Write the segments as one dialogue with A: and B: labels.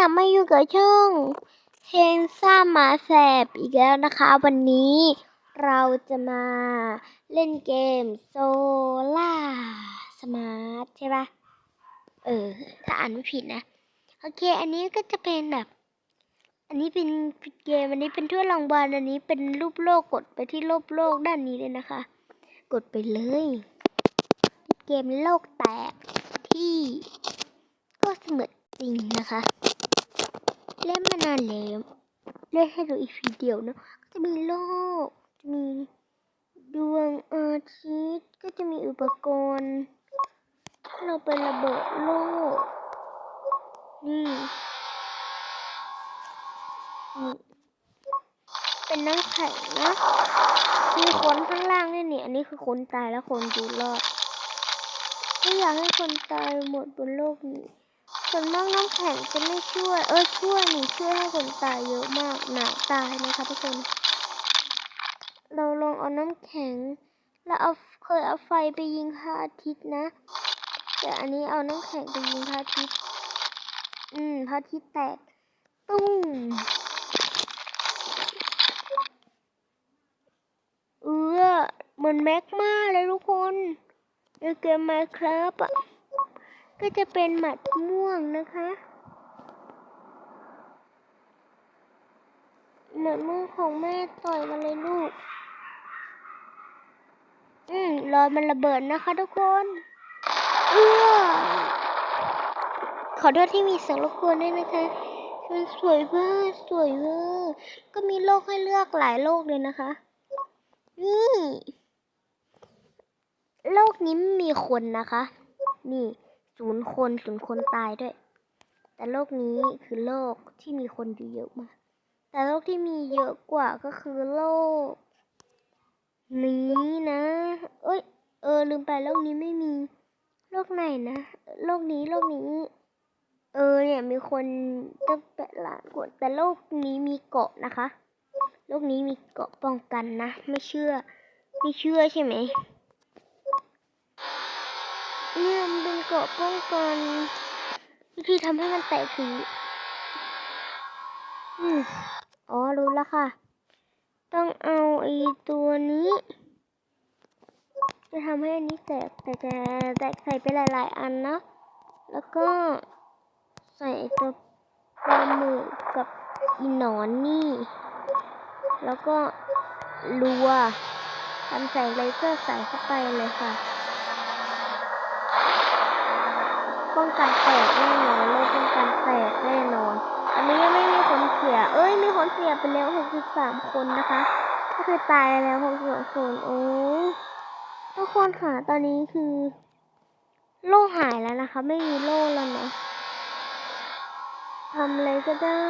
A: กลับมาอยู่กับช่องเฮนซ่ามาแสบอีกแล้วนะคะ วันนี้เราจะมาเล่นเกมโซล่าสมาร์ทใช่ปะเออ ถ้าอ่านไม่ผิดนะ โอเค อันนี้ก็จะเป็นแบบ อันนี้เป็นเกม อันนี้เป็นถ้วรางวัลอันนี้เป็นรูปโลกกดไปที่รูปโลกด้านนี้เลยนะคะ กดไปเลย เกมโลกแตกที่ก็เสมือนจริงนะคะ เล่นมานานแล้วเล่นให้ดูอีกทีเดียวเนาะก็จะมีโลกจะมีดวงอาทิตย์ก็จะมีอุปกรณ์เราไประเบิดโลกนี่นี่เป็นน้ำแข็งนะมีคนข้างล่างด้วยเนี่ยอันนี้คือคนตายแล้วคนอยู่รอดไม่อยากให้คนตายหมดบนโลกนี้ ส่วนมากน้ำแข็งจะไม่ช่วย เออช่วยนี่ช่วยให้คนตายเยอะมากหนาวตายนะคะทุกคน เราลองเอาน้ำแข็ง แล้วเอาเคยเอาไฟไปยิงพระอาทิตย์นะ แต่อันนี้เอาน้ำแข็งไปยิงพระอาทิตย์ อืมพระอาทิตย์แตก ตุ้มเออเหมือนแมกมาเลยทุกคนในเกมไมครับอะ ก็จะเป็นหมัดม่วงนะคะหมัดม่วงของแม่ต่อยมาเลยลูก อืมรอมันระเบิดนะคะทุกคนเออขอโทษที่มีเสียงรบกวนด้วยนะคะมันสวยมากสวยมากก็มีโลกให้เลือกหลายโลกเลยนะคะ นี่ โลกนี้มีคนนะคะ นี่ ศูนย์คนศูนย์คนตายด้วย แต่โลกนี้คือโลกที่มีคนอยู่เยอะมาก แต่โลกที่มีเยอะกว่าก็คือโลก นี้นะ เอ้ย เออลืมไปโลกนี้ไม่มี โลกไหนนะ โลกนี้โลกนี้ เออเนี่ยมีคนตั้งแปดล้านคนแต่โลกนี้มีเกาะนะคะ โลกนี้มีเกาะป้องกันนะ ไม่เชื่อ ไม่เชื่อใช่ไหม เนี่ยมันเป็นเกราะป้องกันวิธีทำให้มันแตกคืออืมอ๋อรู้แล้วค่ะ ต้องเอาไอ้ตัวนี้ จะทำให้อันนี้แตกแต่จะแตกใส่ไปหลาย ๆ อันนะ แล้วก็ใส่ตัวปลาหมึกกับอีหนอนนี่ แล้วก็รัวทำใส่เลเซอร์ใส่เข้าไปเลยค่ะ ป้องกันแตกแน่นอนโลกป้องกันแตกแน่นอน อันนี้ยังไม่มีคนเสีย เอ้ยมีคนเสียไปแล้ว63 คนนะคะ ก็คือตายแล้ว62คนโอ้ทุกคนค่ะตอนนี้คือ โล่หายแล้วนะคะ ไม่มีโล่แล้วนะทำอะไรก็ได้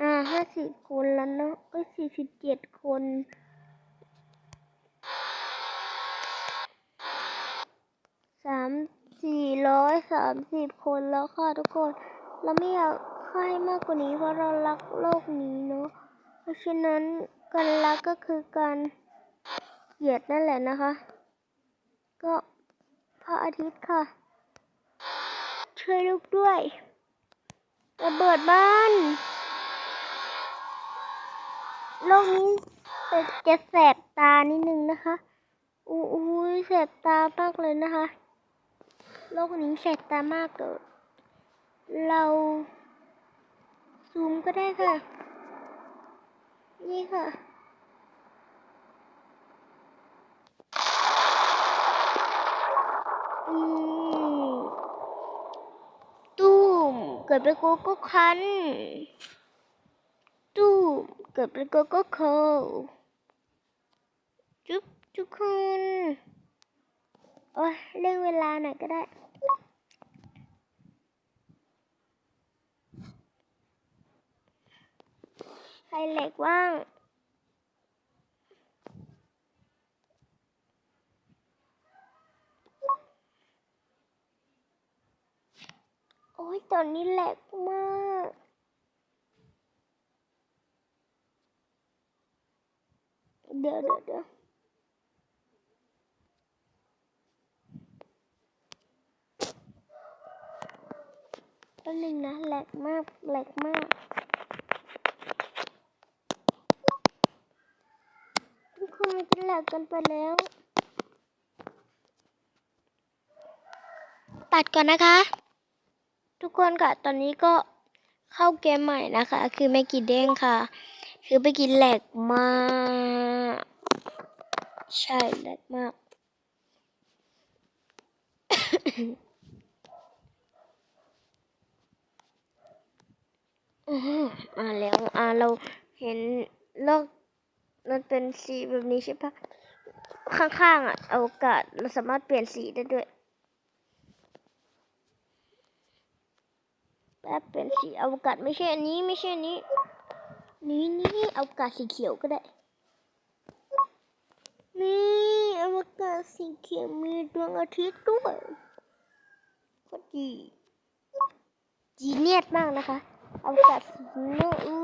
A: อ่าห้า สิบคนแล้วเนาะเอ้ยสี่สิบเจ็ดคนสามสี่ร้อยสามสิบคนแล้วค่ะทุกคน เราไม่อยากให้มากกว่านี้เพราะเรารักโลกนี้เนาะเพราะฉะนั้นการรักก็คือการเหยียดนั่นแหละนะคะ ก็พระอาทิตย์ค่ะ ช่วยลูกด้วยระเบิดบ้าน โลกนี้จะแสบตานิดนึงนะคะอู้ยแสบตามากเลยนะคะโลกนี้แสบตามากเลยเราซูมก็ได้ค่ะ นี่ค่ะอืมตู้มเกิดเป็นโกโก้คัน ตู้มเกิดเป็นโกโก้โคจุ๊บทุกคนโอ้ยเร่งเวลาหน่อยก็ได้ใครเหล็กว่างโอ้ยตอนนี้แหลกมาก เดี๋ยวเดี๋ยวเดี๋ยวแป๊บนึ่งนะแหลกมากแหลกมากทุกคนจะแหลกกันไปแล้ว ตัดก่อนนะคะ ทุกคนค่ะตอนนี้ก็เข้าเกมใหม่นะคะ คือไม่กี่เด้งค่ะ คือไปกินแหลกมาก ใช่แหลกมาก อ่าแล้ว อ่าเราเห็นโลกมันเป็นสีแบบนี้ใช่ปะข้างๆอะอวกาศเราสามารถเปลี่ยนสีได้ด้วยแป๊บเปลี่ยนสีอวกาศไม่ใช่อันนี้ไม่ใช่อันนี้ นี่นี่เอวกาศสีเขียวก็ได้ นี่อวกาศสีเขียวมีดวงอาทิตย์ด้วยโคตรดีจีเนียสมากนะคะอวกาศสีเนียสอู้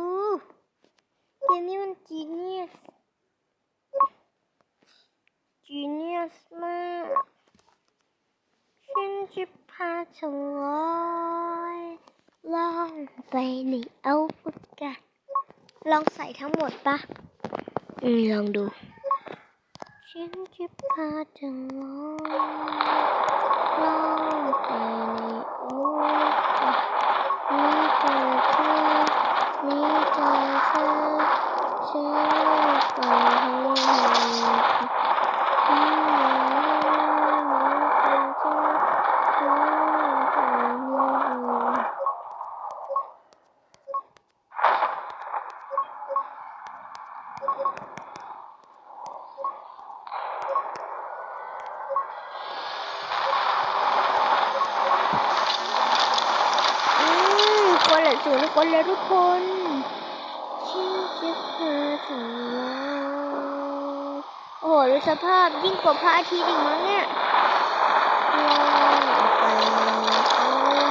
A: เกมนี้มันจีเนียสจีเนียสมากฉันจะพาเธอลอยล่องไปในอวกาศ ลองใส่ทั้งหมดปะอืมลองดูฉันจะพาเธอลอยล่องไปในอวกาศมีแต่เธอมีแต่เธอฉันไปให้มีแต่เธอล่องไปในอืมคนละ สูงทุกคนเลยทุกคนฉันจะพาเธอลอยโอ้โหดูสภาพยิ่งกว่าพระอาทิตย์อีกมั้งเนี่ยลอยไปในอวกา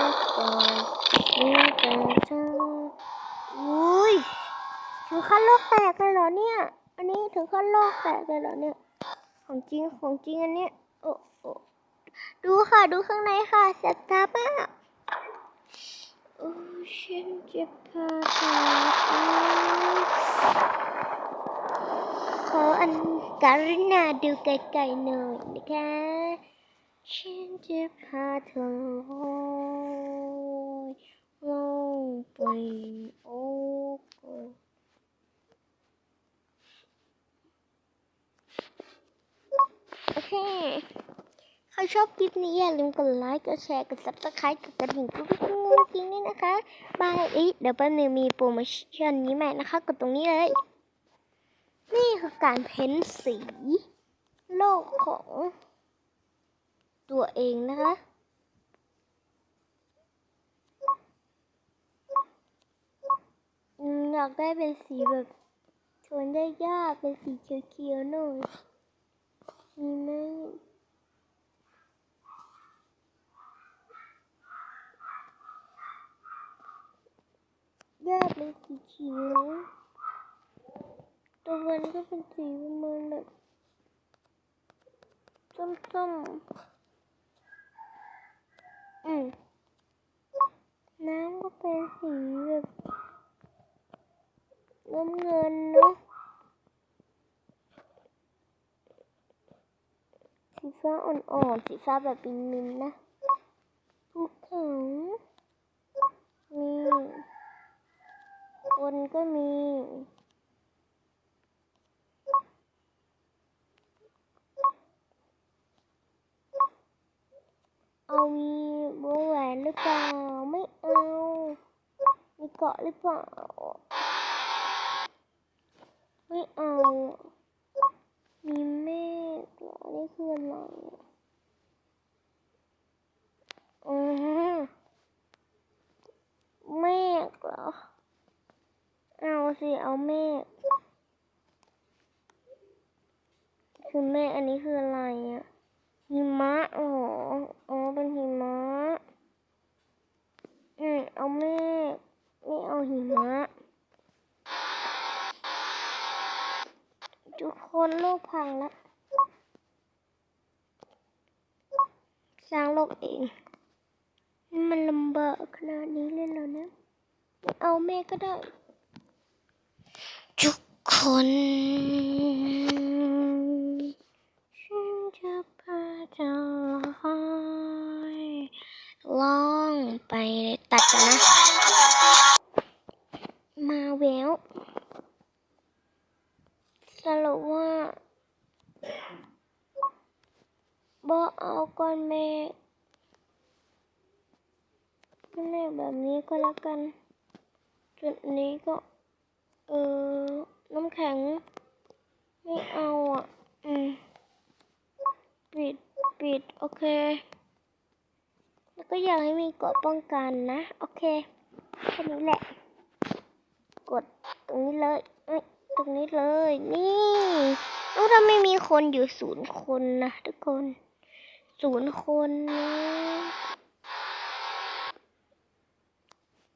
A: ศมีแต่เธออุ้ยถึงขั้นโลกแตกเลยเหรอเนี่ย อันนี้ถึงขั้นโลกแตกเลยเหรอเนี่ย ของจริงของจริงอันเนี้ยโอ้โอ้ดูค่ะ ดูข้างในค่ะแสบตามาก โอ้ฉันจะพาเธอไปขออันกรุณาดูไกลๆหน่อยนะคะฉันจะพาเธอลอยลงไปโอ้กาสโอเค ใครชอบคลิปนี้อย่าลืมกดไลค์กดแชร์กด subscribe กดกระดิ่งกรุ้งกริ้งกรุ้งกริ้งด้วยนะคะบายเอ้ยเดี๋ยวแป๊บนึงมีโปรโมชั่นนี้ใหม่นะคะกดตรงนี้เลย นี่คือการเพ้นสี โลกของตัวเองนะคะอืมอยากได้เป็นสีแบบโทนได้ยากเป็นสีเขียวๆหน่อยมีไหม ยากเป็น สีเขียวตัวมันก็เป็นสีประมาณแบบส้มๆอืมน้ำก็เป็นสีแบบน้ำเงินเนาะสีฟ้าอ่อนๆสีฟ้าแบบมินๆนะภูเขามี คนก็มี เอามีวงแหวนหรือเปล่า ไม่เอา มีเกาะหรือเปล่า ไม่เอา มีเมฆเหรอนี่คืออะไรอะอือเมฆเหรอ สิเอาเมฆคือเมฆอันนี้คืออะไรอะหิมะอ๋ออ๋อเป็นหิมะอืมเอาเมฆไม่เอาหิมะทุกคนโลกพังละสร้างโลกเองมันลำบากขนาดนี้เลยเหรอนะไม่เอาแม่ก็ได้ คนฉันจะพาเธอลองไปตัดกันนะ มาแววสรุปว่าบอเอาก้อนเมฆก้อนเมฆแบบนี้ก็แล้วกัน จุดนี้ก็ เออ น้ำแข็ง ไม่เอาอะ อืม ปิด ปิด โอเค แล้วก็อยากให้มีเกราะป้องกันนะ โอเค แค่นี้แหละ กดตรงนี้เลยเอ้ยตรงนี้เลย นี่เอ้าถ้าไม่มีคนอยู่ศูนย์คนนะทุกคน ศูนย์คนนะ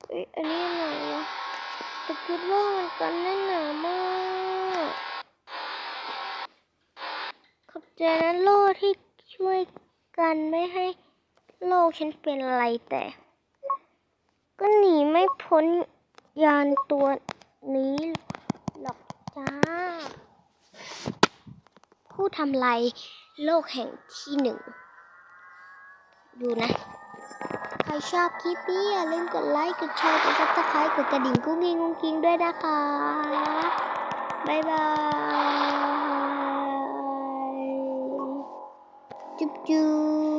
A: เอ้ยอันนี้อะไรวะ แต่คิดว่ามันกันแน่นหนามากขอบใจนะโลกที่ช่วยกันไม่ให้โลกฉันเป็นอะไรแต่ ก็หนีไม่พ้นยานตัวนี้หรอกจ้า ผู้ทำลายโลกแห่งที่หนึ่ง ดูนะ ครชอบคลิปนี้อย่าลืมกดไลค์ กดแชร์ กดซับสไครต์กดกระดิ่งกุ้งกิ้งกุ้งกิ้งด้วยนะคะ บ๊ายบาย จุ๊บจุ๊บ